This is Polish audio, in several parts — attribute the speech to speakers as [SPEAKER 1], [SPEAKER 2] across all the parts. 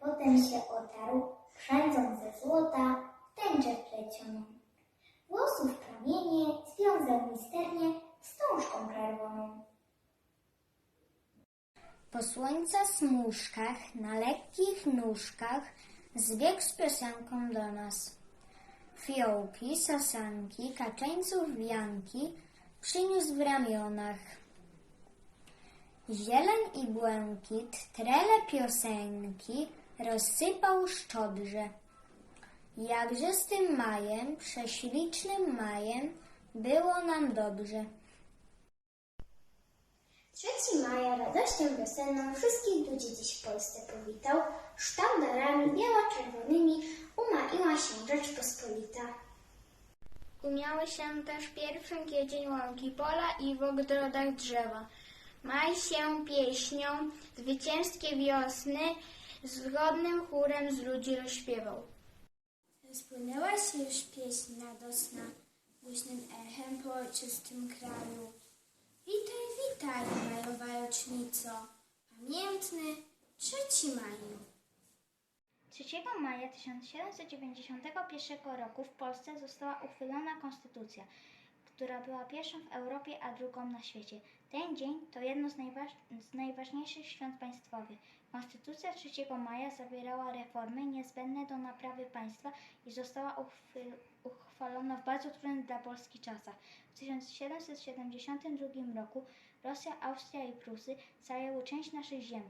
[SPEAKER 1] Potem się otarł chrzędząc ze złota tęczę wplecioną. Włosów promienie związał misternie wstążką czerwoną. Po słońca smuszkach, na lekkich nóżkach, zbiegł z piosenką do nas. Fiołki, sasanki, kaczeńców wianki przyniósł w ramionach. Zieleń i błękit, trele piosenki rozsypał szczodrze. Jakże z tym majem, prześlicznym majem, było nam dobrze.
[SPEAKER 2] 3 maja radością wiosenną wszystkich ludzi dziś w Polsce powitał. Sztandarami biało-czerwonymi umaiła się Rzeczpospolita.
[SPEAKER 3] Umiały się też pierwszym kwiecień łąki pola i w ogrodach drzewa. Maj się pieśnią zwycięskie wiosny zgodnym chórem z ludzi rozśpiewał.
[SPEAKER 4] Rozpłynęła się już pieśń radosna, głośnym echem po czystym kraju. Witaj, witaj, majowa rocznico, pamiętny 3 maju.
[SPEAKER 3] 3 maja 1791 roku w Polsce została uchwalona konstytucja, która była pierwszą w Europie, a drugą na świecie. Ten dzień to jedno z, najważ- z najważniejszych świąt państwowych. Konstytucja 3 maja zawierała reformy niezbędne do naprawy państwa i została uchwalona w bardzo trudnych dla Polski czasach. W 1772 roku Rosja, Austria i Prusy zajęły część naszych ziem.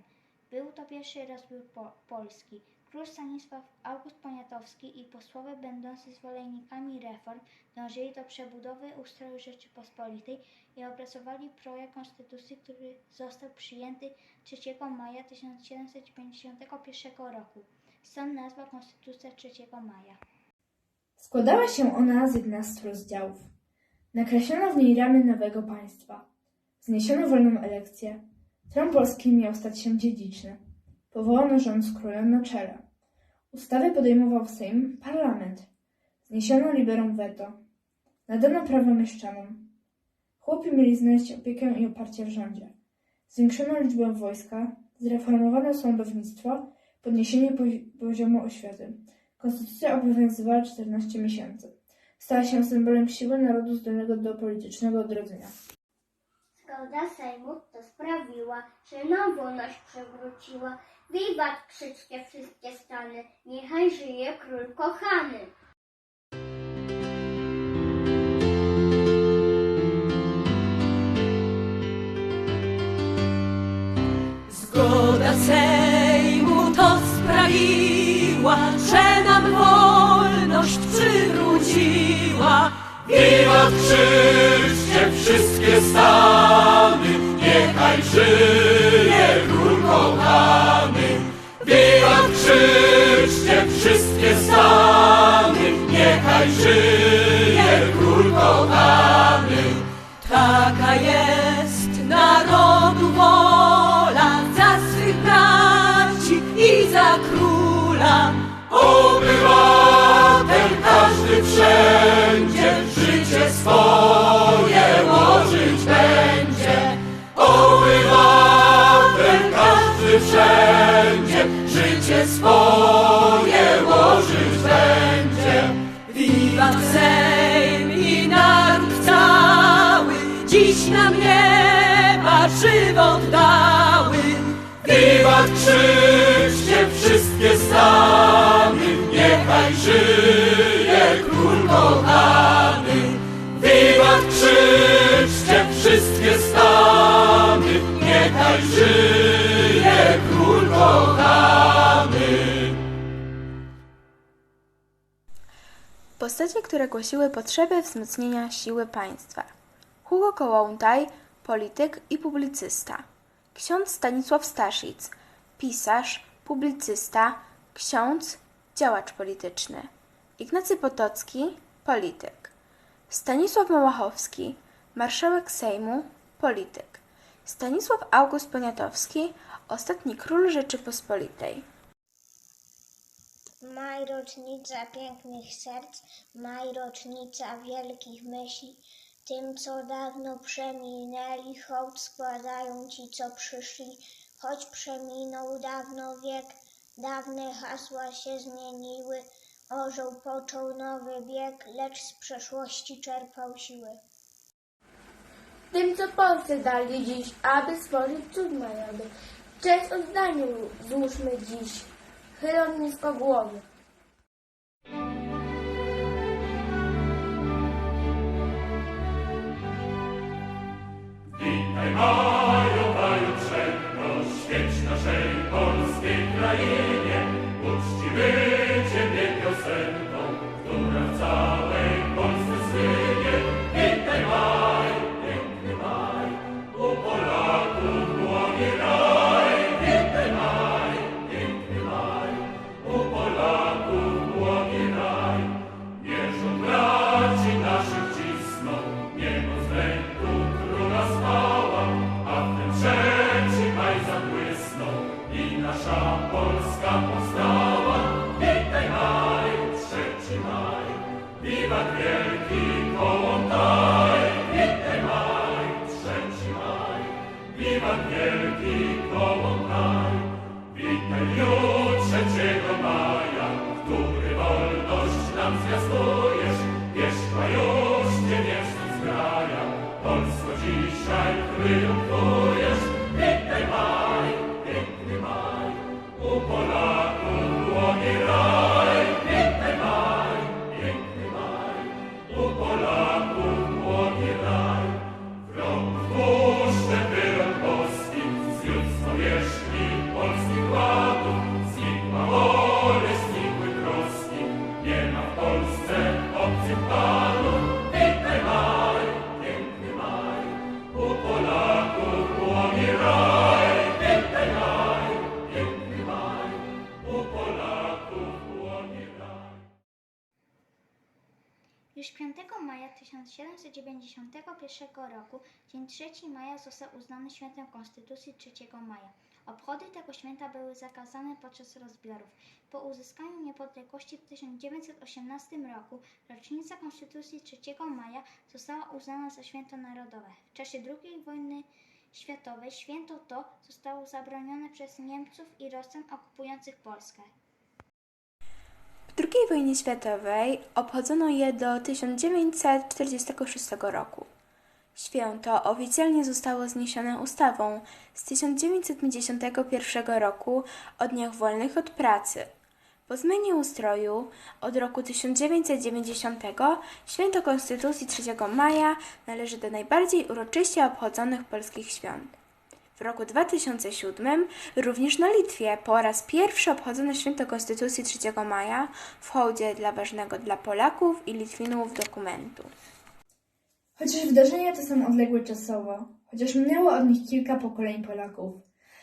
[SPEAKER 3] Był to pierwszy rozbiór po- Polski. Król Stanisław August Poniatowski i posłowie będący zwolennikami reform dążyli do przebudowy ustroju Rzeczypospolitej i opracowali projekt konstytucji, który został przyjęty 3 maja 1751 roku. Stąd nazwa Konstytucja 3 maja.
[SPEAKER 5] Składała się ona z 11 rozdziałów. Nakreślono w niej ramy nowego państwa. Zniesiono wolną elekcję. Tron polski miał stać się dziedziczny. Powołano rząd z królem na czele. Ustawy podejmował Sejm, parlament. Zniesiono liberum veto. Nadano prawo mieszczanom. Chłopi mieli znaleźć opiekę i oparcie w rządzie. Zwiększono liczbę wojska, zreformowano sądownictwo, podniesienie pozi- poziomu oświaty. Konstytucja obowiązywała 14 miesięcy. Stała się symbolem siły narodu zdolnego do politycznego odrodzenia.
[SPEAKER 2] Zgoda Sejmu to sprawiła, że nam wolność przywróciła. Wiwat krzyczcie wszystkie stany, niechaj żyje król kochany.
[SPEAKER 6] Zgoda Sejmu to sprawiła, że nam wolność przywróciła.
[SPEAKER 7] Wiwat krzyczcie wszystkie stany, niechaj żyje stany, niechaj żyje król kochany.
[SPEAKER 6] Taka jest żywot dały.
[SPEAKER 7] Wiwat krzyczcie wszystkie stany, niechaj żyje król kochany. Wiwat krzyczcie wszystkie stany, niechaj żyje król kochany.
[SPEAKER 8] Postacie, które głosiły potrzebę wzmocnienia siły państwa. Hugo Kołłątaj, polityk i publicysta. Ksiądz Stanisław Staszic, pisarz, publicysta, ksiądz, działacz polityczny. Ignacy Potocki, polityk. Stanisław Małachowski, marszałek Sejmu, polityk. Stanisław August Poniatowski, ostatni król Rzeczypospolitej.
[SPEAKER 1] Maj rocznica pięknych serc, maj rocznica wielkich myśli,
[SPEAKER 4] Tym, co dawno przeminęli, hołd składają ci, co przyszli, choć przeminął dawno wiek, dawne hasła się zmieniły, orzeł począł nowy bieg, lecz z przeszłości czerpał siły.
[SPEAKER 9] Tym, co Polsce dali dziś, aby stworzyć cud majowy. Cześć oddaniu złóżmy dziś, chyląc nisko głowy.
[SPEAKER 7] Polskiej krainie, uczciwy
[SPEAKER 3] O 1791 roku, dzień 3 maja został uznany świętem Konstytucji 3 maja. Obchody tego święta były zakazane podczas rozbiorów. Po uzyskaniu niepodległości w 1918 roku rocznica Konstytucji 3 maja została uznana za święto narodowe. W czasie II wojny światowej święto to zostało zabronione przez Niemców i Rosjan okupujących Polskę.
[SPEAKER 8] W II wojnie światowej obchodzono je do 1946 roku. Święto oficjalnie zostało zniesione ustawą z 1951 roku o dniach wolnych od pracy. Po zmianie ustroju od roku 1990 święto Konstytucji 3 maja należy do najbardziej uroczyście obchodzonych polskich świąt. Roku 2007 również na Litwie po raz pierwszy obchodzono święto Konstytucji 3 maja w hołdzie dla ważnego dla Polaków i Litwinów dokumentu.
[SPEAKER 5] Chociaż wydarzenia te są odległe czasowo, chociaż minęło od nich kilka pokoleń Polaków,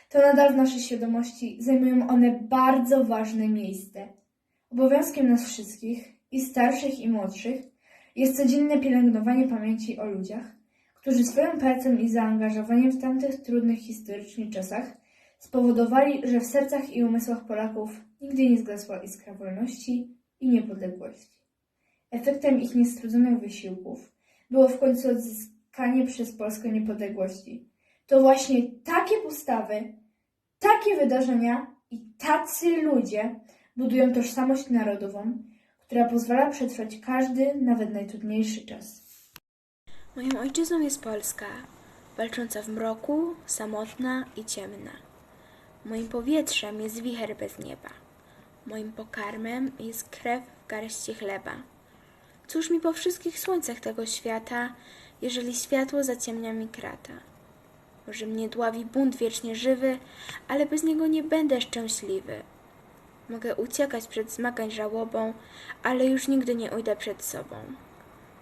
[SPEAKER 5] to nadal w naszej świadomości zajmują one bardzo ważne miejsce. Obowiązkiem nas wszystkich, i starszych, i młodszych, jest codzienne pielęgnowanie pamięci o ludziach, którzy swoją pracą i zaangażowaniem w tamtych trudnych historycznie czasach spowodowali, że w sercach i umysłach Polaków nigdy nie zgasła iskra wolności i niepodległości. Efektem ich niestrudzonych wysiłków było w końcu odzyskanie przez Polskę niepodległości. To właśnie takie postawy, takie wydarzenia i tacy ludzie budują tożsamość narodową, która pozwala przetrwać każdy, nawet najtrudniejszy czas.
[SPEAKER 8] Moją ojczyzną jest Polska, walcząca w mroku, samotna i ciemna. Moim powietrzem jest wicher bez nieba. Moim pokarmem jest krew w garści chleba. Cóż mi po wszystkich słońcach tego świata, jeżeli światło zaciemnia mi krata? Może mnie dławi bunt wiecznie żywy, ale bez niego nie będę szczęśliwy. Mogę uciekać przed zmagań żałobą, ale już nigdy nie ujdę przed sobą.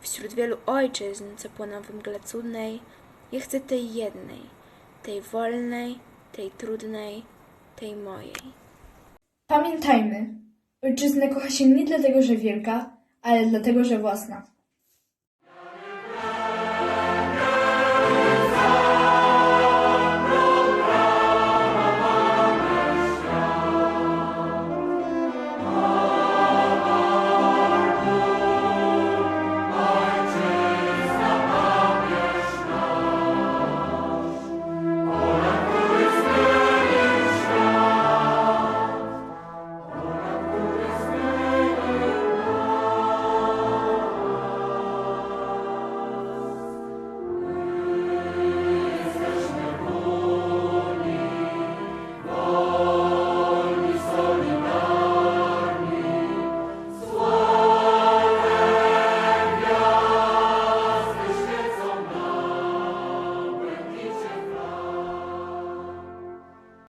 [SPEAKER 8] Wśród wielu ojczyzn, co płoną w mgle cudnej, ja chcę tej jednej, tej wolnej, tej trudnej, tej mojej.
[SPEAKER 5] Pamiętajmy, ojczyznę kocha się nie dlatego, że wielka, ale dlatego, że własna.